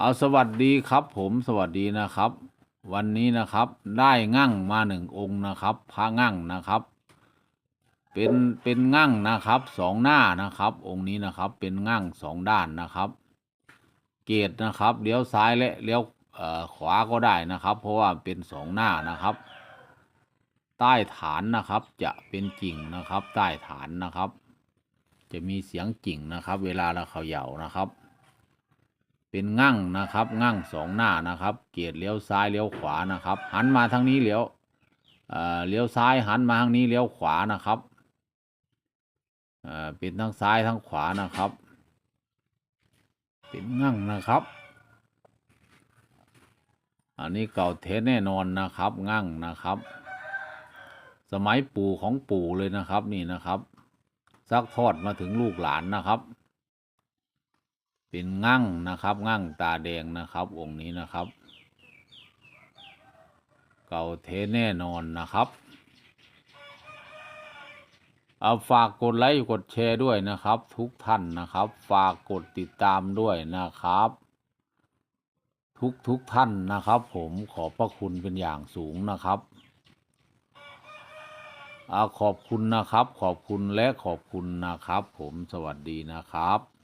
เอาสวัสดีครับ ผมสวัสดีนะครับ วันนี้นะครับ ได้งั่งมาหนึ่งองค์นะครับพระงั่งนะครับ เป็นเป็นงั่งนะครับสองหน้านะครับ องค์นี้นะครับเป็นงั่งสองด้านนะครับ เกตนะครับเลี้ยวซ้ายและเลี้ยวขวาก็ได้นะครับ เพราะว่าเป็นสองหน้านะครับ ใต้ฐานนะครับจะเป็นกิ่งนะครับ ใต้ฐานนะครับ จะมีเสียงกิ่งนะครับ เวลาเราเขย่านะครับ เป็นงั่งนะครับ งั่งสองหน้านะครับ เกียรเลี้ยวซ้ายเลี้ยวขวานะครับ หันมาทางนี้เลี้ยวเอ่อเลี้ยวซ้ายหันมาทางนี้เลี้ยวขวานะครับเอ่อเป็นทั้งซ้ายทั้งขวานะครับ เป็นงั่งนะครับ อันนี้เก่าเทสแน่นอนนะครับ งั่งนะครับ สมัยปู่ของปู่เลยนะครับนี่นะครับซักทอดมาถึงลูกหลานนะครับ เป็นงั่งนะครับ งั่งตาแดงนะครับ องค์นี้นะครับ เก่าเทแน่นอนนะครับเอาฝากกดไลค์กดแชร์ด้วยนะครับ ทุกท่านนะครับ ฝากกดติดตามด้วยนะครับ ทุกทุกท่านนะครับ ผมขอบพระคุณเป็นอย่างสูงนะครับอาขอบคุณนะครับ ขอบคุณและขอบคุณนะครับ ผมสวัสดีนะครับ